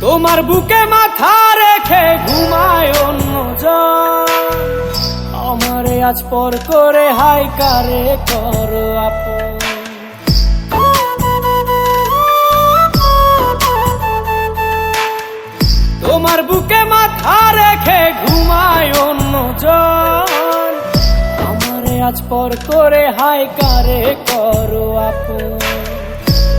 তোমার বুকে মাথা রেখে ঘুমায় অন্য আমারে আজ পর করে হাই কারে করো তোমার বুকে মাথা রেখে ঘুমায় অন্য আমারে আজ পর করে হাই কারে করো আপন।